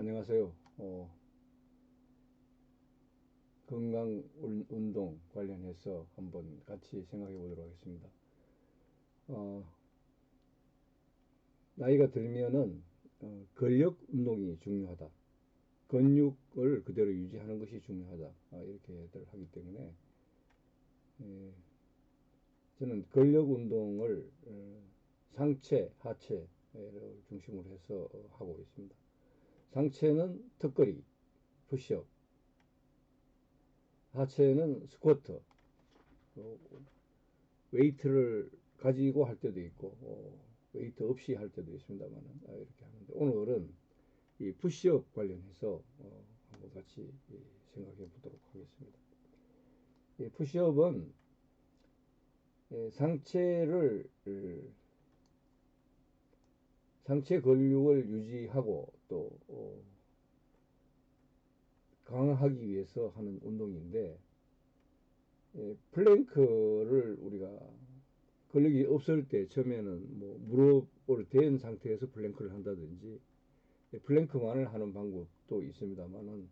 안녕하세요. 어, 건강 운동 관련해서 한번 같이 생각해 보도록 하겠습니다. 어, 나이가 들면은 어, 근력 운동이 중요하다. 근육을 그대로 유지하는 것이 중요하다. 어, 이렇게들 하기 때문에 예, 저는 근력 운동을 어, 상체, 하체를 중심으로 해서 하고 있습니다. 상체는 턱걸이, 푸시업, 하체는 스쿼트, 어, 웨이트를 가지고 할 때도 있고 어, 웨이트 없이 할 때도 있습니다만 아, 이렇게 하는데 오늘은 이 푸시업 관련해서 어, 한번 같이 생각해 보도록 하겠습니다. 푸시업은 예, 상체를 상체 근육을 유지하고 또 어, 강화하기 위해서 하는 운동인데 예, 플랭크를 우리가 근력이 없을 때 처음에는 뭐 무릎을 댄 상태에서 플랭크를 한다든지 예, 플랭크만을 하는 방법도 있습니다만은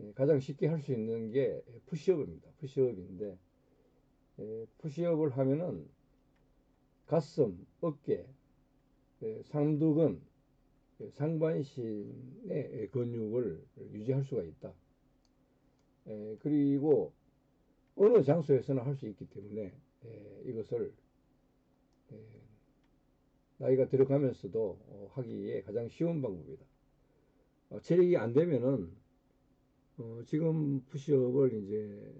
예, 가장 쉽게 할 수 있는 게 푸시업입니다. 푸시업인데 예, 푸시업을 하면은 가슴, 어깨, 예, 상두근, 예, 상반신의 근육을 유지할 수가 있다. 그리고 어느 장소에서나 할 수 있기 때문에 이것을 나이가 들어가면서도 어, 하기에 가장 쉬운 방법이다. 어, 체력이 안 되면은 어, 지금 푸시업을 이제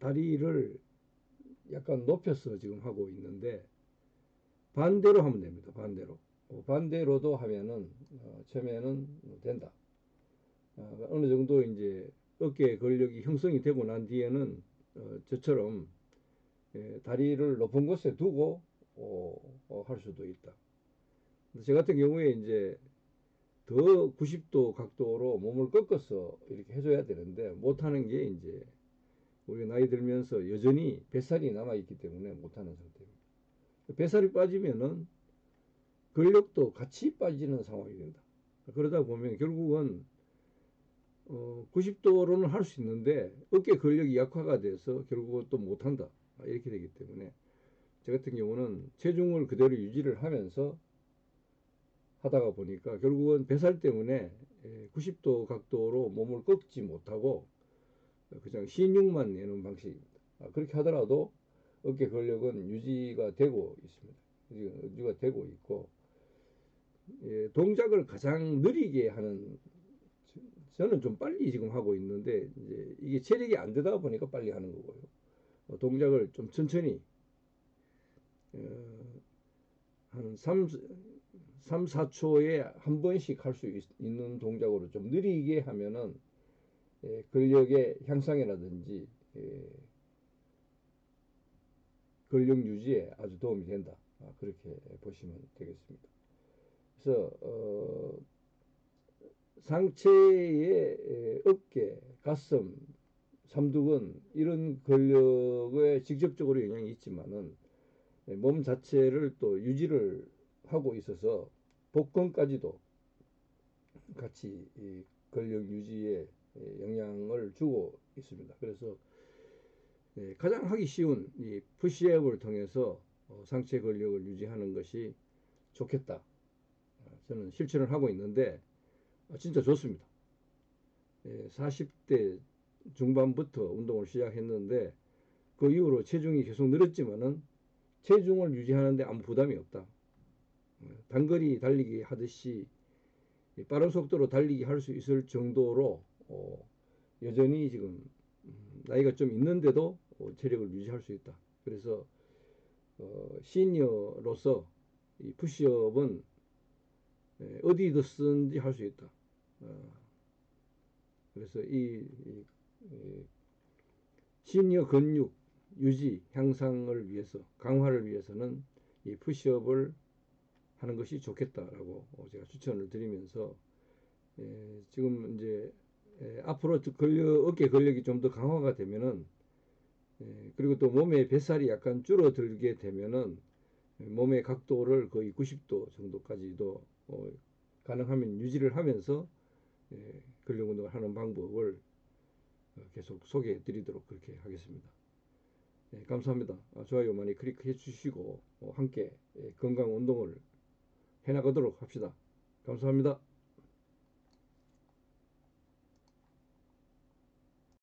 다리를 약간 높여서 지금 하고 있는데 반대로 하면 됩니다. 반대로. 어, 반대로도 하면은 어, 처음에는 된다. 어, 어느 정도 이제 어깨 근력이 형성이 되고 난 뒤에는 어, 저처럼 예, 다리를 높은 곳에 두고 어, 어, 할 수도 있다. 저 같은 경우에 이제 더 90도 각도로 몸을 꺾어서 이렇게 해줘야 되는데 못하는 게 이제 우리가 나이 들면서 여전히 뱃살이 남아있기 때문에 못하는 상태입니다. 뱃살이 빠지면은 근력도 같이 빠지는 상황이 된다. 그러다 보면 결국은 어 90도로는 할 수 있는데 어깨 근력이 약화가 돼서 결국은 또 못한다. 이렇게 되기 때문에 저 같은 경우는 체중을 그대로 유지를 하면서 하다가 보니까 결국은 뱃살 때문에 90도 예, 각도로 몸을 꺾지 못하고 그냥 신육만 내는 방식입니다. 아, 그렇게 하더라도 어깨 근력은 유지가 되고 있습니다. 유지가 되고 있고 예, 동작을 가장 느리게 하는 저는 좀 빨리 지금 하고 있는데 이제 이게 체력이 안 되다 보니까 빨리 하는 거고요. 어, 동작을 좀 천천히 어, 한 3, 3, 4초에 한 번씩 할 수 있는 동작으로 좀 느리게 하면은 예, 근력의 향상이라든지 예, 근력 유지에 아주 도움이 된다. 아, 그렇게 보시면 되겠습니다. 그래서 어, 상체의 어깨, 가슴, 삼두근 이런 근력에 직접적으로 영향이 있지만은 몸 자체를 또 유지를 하고 있어서 복근까지도 같이 근력 유지에 영향을 주고 있습니다. 그래서 가장 하기 쉬운 이 푸시업을 통해서 어, 상체 근력을 유지하는 것이 좋겠다. 어, 저는 실천을 하고 있는데 어, 진짜 좋습니다. 40대 중반부터 운동을 시작했는데 그 이후로 체중이 계속 늘었지만은 체중을 유지하는데 아무 부담이 없다. 단거리 달리기 하듯이 빠른 속도로 달리기 할 수 있을 정도로 어, 여전히 지금 음, 나이가 좀 있는데도 어, 체력을 유지할 수 있다. 그래서 어, 시니어로서 이 푸시업은 에, 어디든지 할 수 있다. 어, 그래서 이, 이, 이 시니어 근육 유지 향상을 위해서 강화를 위해서는 이 푸시업을 하는 것이 좋겠다라고 제가 추천을 드리면서 에, 지금 이제 에, 앞으로 근력, 어깨 근력이 좀 더 강화가 되면은 에, 그리고 또 몸의 뱃살이 약간 줄어들게 되면은 몸의 각도를 거의 90도 정도까지도 어, 가능하면 유지를 하면서 예, 근력 운동을 하는 방법을 어, 계속 소개해 드리도록 그렇게 하겠습니다. 네, 감사합니다. 아, 좋아요 많이 클릭해 주시고 어, 함께 예, 건강 운동을 해 나가도록 합시다. 감사합니다.